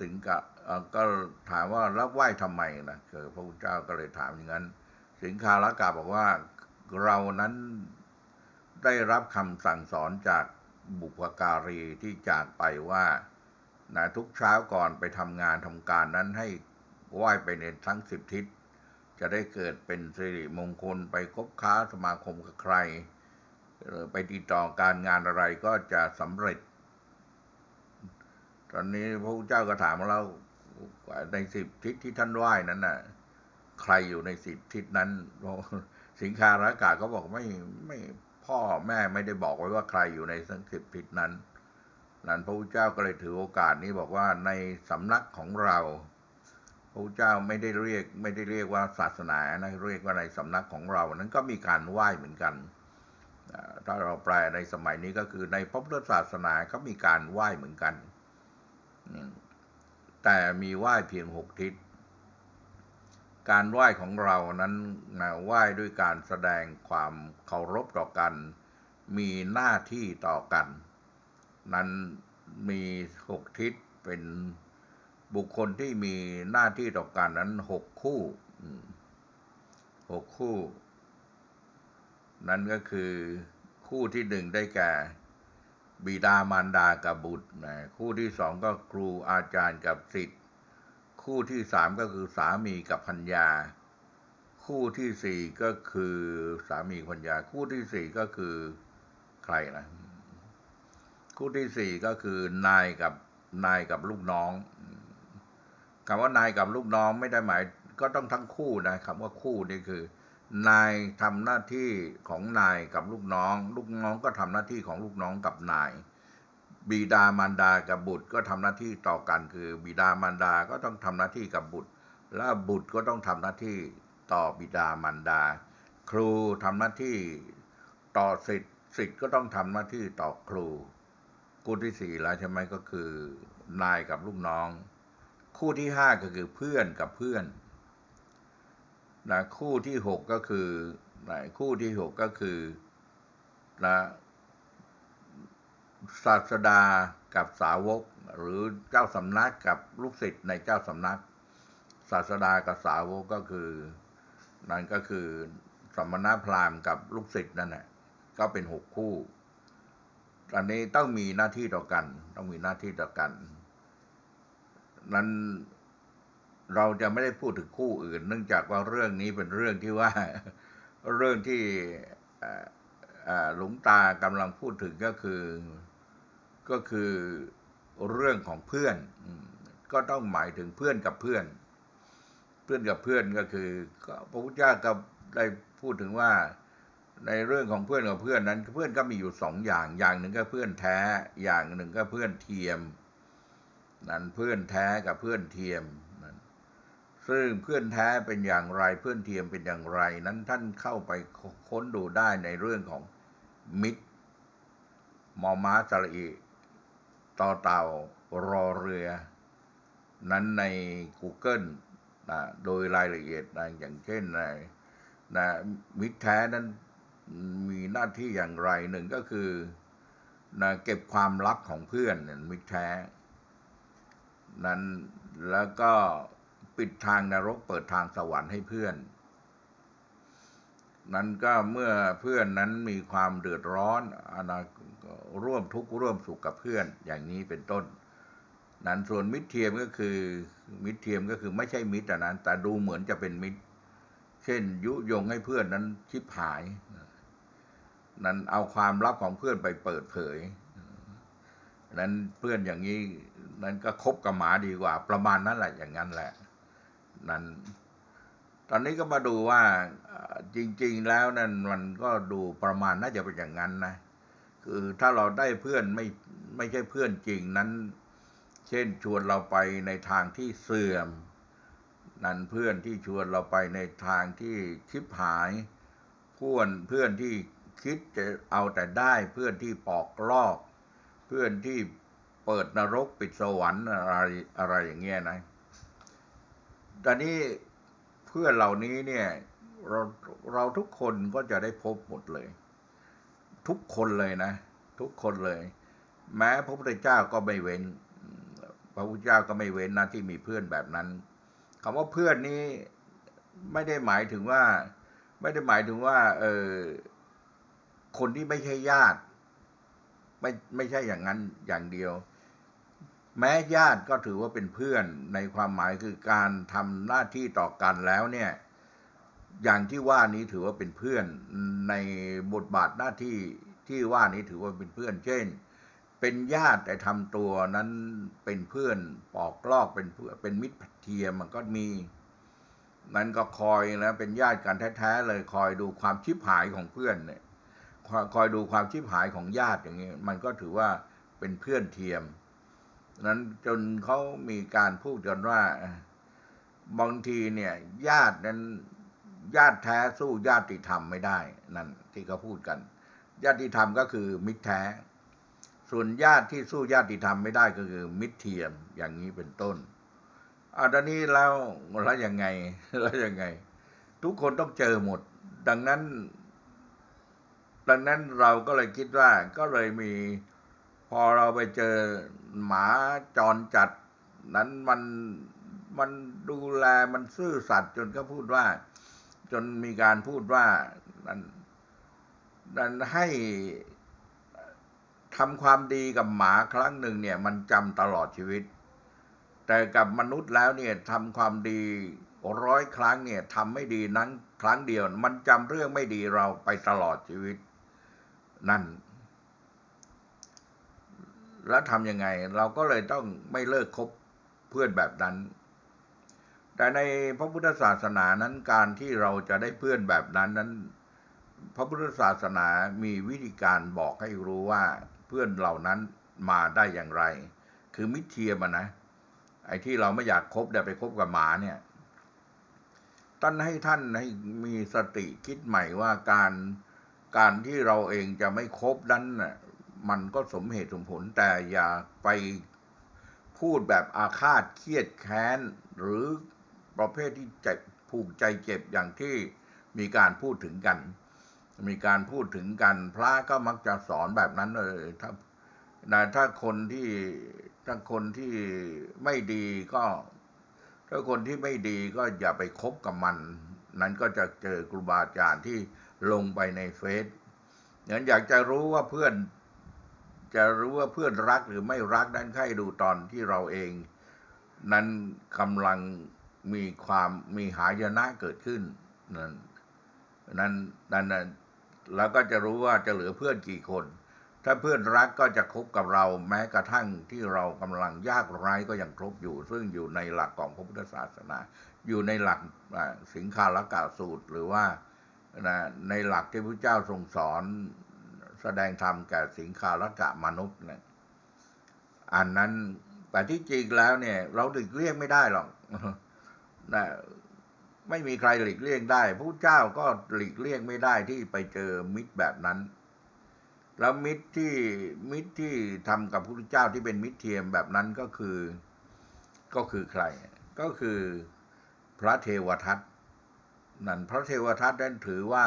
สิงกะก็ถามว่าแล้วไหว้ทำไมนะคือพระพุทธเจ้าก็เลยถามอย่างนั้น สิงคาละกาบอกว่าเรานั้นได้รับคำสั่งสอนจากบุพการีที่จากไปว่านะทุกเช้าก่อนไปทำงานทำการนั้นให้ไหว้ไปในทั้งสิบทิศ จะได้เกิดเป็นสิริมงคลไปคบค้าสมาคมกับใคร ไปติดต่อการงานอะไรก็จะสำเร็จ ตอนนี้พระพุทธเจ้าก็ถามเราในสิบทิศที่ท่านไหว้นั้นน่ะ ใครอยู่ในสิบทิศนั้นสิงคารากาก็บอกไม่ไม่พ่อแม่ไม่ได้บอกไว้ว่าใครอยู่ในทั้งสิบทิศนั้น นั้นพระพุทธเจ้าก็เลยถือโอกาสนี้บอกว่าในสำนักของเรา พระพุทธเจ้าไม่ได้เรียกไม่ได้เรียกว่าศาสนานะเรียกว่าในสำนักของเรา นั้นก็มีการไหว้เหมือนกันถ้าเราแปลในสมัยนี้ก็คือในพระพุทธศาสนาก็มีการไหว้เหมือนกัน แต่มีไหว้เพียงหกทิศ การไหว้ของเรานั้นนะไหว้ด้วยการแสดงความเคารพต่อกัน มีหน้าที่ต่อกัน นั้นมีหกทิศเป็นบุคคลที่มีหน้าที่ต่อกันนั้นหกคู่หกคู่ นั่นก็คือคู่ที่หนึ่งได้แก่ บิดามารดากับบุตรนะคู่ที่สองก็ครูอาจารย์กับศิษย์คู่ที่สามก็คือสามีกับพัญญา คู่ที่สี่ก็คือสามีพัญญา คู่ที่สี่ก็คือใครนะคู่ที่สี่ก็คือนายกับนายกับลูกน้องคำว่านายกับลูกน้องไม่ได้หมายก็ต้องทั้งคู่นะคำว่าคู่นี่คือ นายทำหน้าที่ของนายกับลูกน้อง ลูกน้องก็ทำหน้าที่ของลูกน้องกับนาย บิดามารดากับบุตรก็ทำหน้าที่ต่อกัน คือบิดามารดาก็ต้องทำหน้าที่กับบุตร และบุตรก็ต้องทำหน้าที่ต่อบิดามารดา ครูทำหน้าที่ต่อศิษย์ศิษย์ก็ต้องทำหน้าที่ต่อครูคู่ที่สี่แล้วใช่ไหมก็คือนายกับลูกน้อง คู่ที่ห้าก็คือเพื่อนกับเพื่อน นะคู่ที่หกก็คือนะคู่ที่หกก็คือนะศาสดากับสาวก หรือเจ้าสำนักกับลูกศิษย์ในเจ้าสำนัก ศาสดากับสาวกก็คือ นั่นก็คือสมณพราหมณ์กับลูกศิษย์นั่นแหละก็เป็นหกคู่อันนี้ต้องมีหน้าที่ต่อกัน ต้องมีหน้าที่ต่อกัน นั้น เราจะไม่ได้พูดถึงคู่อื่น เนื่องจากว่าเรื่องนี้เป็นเรื่องที่ว่าเรื่องที่หลวงตากำลังพูดถึงก็คือก็คือเรื่องของเพื่อน ก็ต้องหมายถึงเพื่อนกับเพื่อน เพื่อนกับเพื่อนก็คือพระพุทธเจ้าก็ได้พูดถึงว่าในเรื่องของเพื่อนกับเพื่อนนั้น เพื่อนก็มีอยู่สองอย่างอย่างหนึ่งก็เพื่อนแท้ อย่างหนึ่งก็เพื่อนเทียม นั้นเพื่อนแท้กับเพื่อนเทียม ซึ่งเพื่อนแท้เป็นอย่างไรเพื่อนเทียมเป็นอย่างไร นั้นท่านเข้าไปค้นดูได้ในเรื่องของมิตรมอม้าสระอีต่อเต่ารอเรือ นั้นใน Google นะโดยรายละเอียดนะอย่างเช่นนะนะมิตรแท้นั้นมีหน้าที่อย่างไรหนึ่งก็คือนะเก็บความลับของเพื่อนมิตรแท้ นั้นแล้วก็ ปิดทางนรกเปิดทางสวรรค์ให้เพื่อน นั้นก็เมื่อเพื่อนนั้นมีความเดือดร้อนอนาร่วมทุกข์ร่วมสุขกับเพื่อนอย่างนี้เป็นต้น นั้นส่วนมิตรเทียมก็คือมิตรเทียมก็คือไม่ใช่มิตรนนั้น แต่ดูเหมือนจะเป็นมิตร เช่น ยุยงให้เพื่อนนั้นชิบหาย นั้นเอาความลับของเพื่อนไปเปิดเผยนั้นเพื่อนอย่างนี้นั้นก็คบกับหมาดีกว่า ประมาณนั้นแหละอย่างนั้นแหละ นั้น ตอนนี้ก็มาดูว่าจริง ๆ แล้วนั่นมันก็ดูประมาณน่าจะเป็นอย่างนั้นนะ คือถ้าเราได้เพื่อนไม่ไม่ใช่เพื่อนจริงนั้น เช่นชวนเราไปในทางที่เสื่อม นั่นเพื่อนที่ชวนเราไปในทางที่ชิบหายเพื่อนเพื่อนที่คิดจะเอาแต่ได้เพื่อนที่ปอกลอก เพื่อนที่เปิดนรกปิดสวรรค์อะไรอะไรอย่างเงี้ยนะ ตอนนี้เพื่อนเหล่านี้เนี่ยเราเราทุกคนก็จะได้พบหมดเลย ทุกคนเลยนะ ทุกคนเลย แม้พระพุทธเจ้าก็ไม่เว้น พระพุทธเจ้าก็ไม่เว้นนะที่มีเพื่อนแบบนั้นคำว่าเพื่อนนี้ไม่ได้หมายถึงว่า ไม่ได้หมายถึงว่าเออคนที่ไม่ใช่ญาติ ไม่ไม่ใช่อย่างนั้นอย่างเดียว แม้ญาติก็ถือว่าเป็นเพื่อนในความหมายคือการทำหน้าที่ต่อกันแล้วเนี่ยอย่างที่ว่านี้ถือว่าเป็นเพื่อนในบทบาทหน้าที่ที่ว่านี้ถือว่าเป็นเพื่อน เช่น เป็นญาติแต่ทำตัวนั้นเป็นเพื่อนปอกลอกเป็นเพื่อนเป็นมิตรเทียมมันก็มี นั้นก็คอยนะเป็นญาติกันแท้ๆเลยคอยดูความชิบหายของเพื่อนเนี่ยคอยดูความชิบหายของญาติอย่างนี้มันก็ถือว่าเป็นเพื่อนเทียม นั้นจนเขามีการพูดกันว่าบางทีเนี่ย ญาตินั้นญาติแท้สู้ญาติธรรมไม่ได้นั่นที่เขาพูดกัน ญาติธรรมก็คือมิตรแท้ ส่วนญาติที่สู้ญาติธรรมไม่ได้ก็คือ มิตรเทียมอย่างนี้เป็นต้นอาตอนนี้แล้วแล้วยังไงแล้วยังไง ทุกคนต้องเจอหมด ดังนั้น ดังนั้นเราก็เลยคิดว่าก็เลยมี พอเราไปเจอหมาจรจัด นั้นมันมันดูแลมันซื่อสัตย์จนเขาพูดว่า จนมีการพูดว่านั้นนั้นให้ทำความดีกับหมาครั้งหนึ่งเนี่ย มันจำตลอดชีวิต แต่กับมนุษย์แล้วเนี่ยทำความดีร้อยครั้งเนี่ยทำไม่ดีนั้นครั้งเดียว มันจำเรื่องไม่ดีเราไปตลอดชีวิต นั่น แล้วทำยังไง เราก็เลยต้องไม่เลิกคบเพื่อนแบบนั้น แต่ในพระพุทธศาสนานั้นการที่เราจะได้เพื่อนแบบนั้นนั้น พระพุทธศาสนามีวิธีการบอกให้รู้ว่าเพื่อนเหล่านั้นมาได้อย่างไร คือมิตรเทียมนะ ไอ้ที่เราไม่อยากคบเดี๋ยวไปคบกับหมาเนี่ยท่านให้ท่านให้มีสติคิดใหม่ว่าการการที่เราเองจะไม่คบนั้นน่ะ มันก็สมเหตุสมผล แต่อย่าไปพูดแบบอาฆาตเครียดแค้น หรือประเภทที่ใจผูกใจเจ็บอย่างที่มีการพูดถึงกัน มีการพูดถึงกัน พระก็มักจะสอนแบบนั้นเลยถ้าถ้าคนที่ถ้าคนที่ไม่ดีก็ ถ้าคนที่ไม่ดีก็อย่าไปคบกับมัน นั้นก็จะเจอครูบาอาจารย์ที่ลงไปในเฟซงั้นอยากจะรู้ว่าเพื่อน จะรู้ว่าเพื่อนรักหรือไม่รักนั้นให้ดูตอนที่เราเอง นั้นกำลังมีความมีหายนะเกิดขึ้นนั่นนั้นนั้นแล้วก็จะรู้ว่าจะเหลือเพื่อนกี่คน ถ้าเพื่อนรักก็จะคบกับเราแม้กระทั่งที่เรากำลังยากไร้ก็ยังครบอยู่ ซึ่งอยู่ในหลักของพระพุทธศาสนา อยู่ในหลักสิงคาลกาสูตรหรือว่าในหลักที่พระเจ้าทรงสอน แสดงธรรมแก่สิงคาลกะมนุษย์เนี่ยอันนั้นแต่ที่จริงแล้วเนี่ย เราหลีกเลี่ยงไม่ได้หรอกนะไม่มีใครหลีกเลี่ยงได้พระเจ้าก็หลีกเลี่ยงไม่ได้ที่ไปเจอมิตรแบบนั้น แล้วมิตรที่มิตรที่ทำกับพระเจ้าที่เป็นมิตรเทียมแบบนั้นก็คือ ก็คือใคร ก็คือพระเทวทัตนั่นพระเทวทัตนั้นถือว่า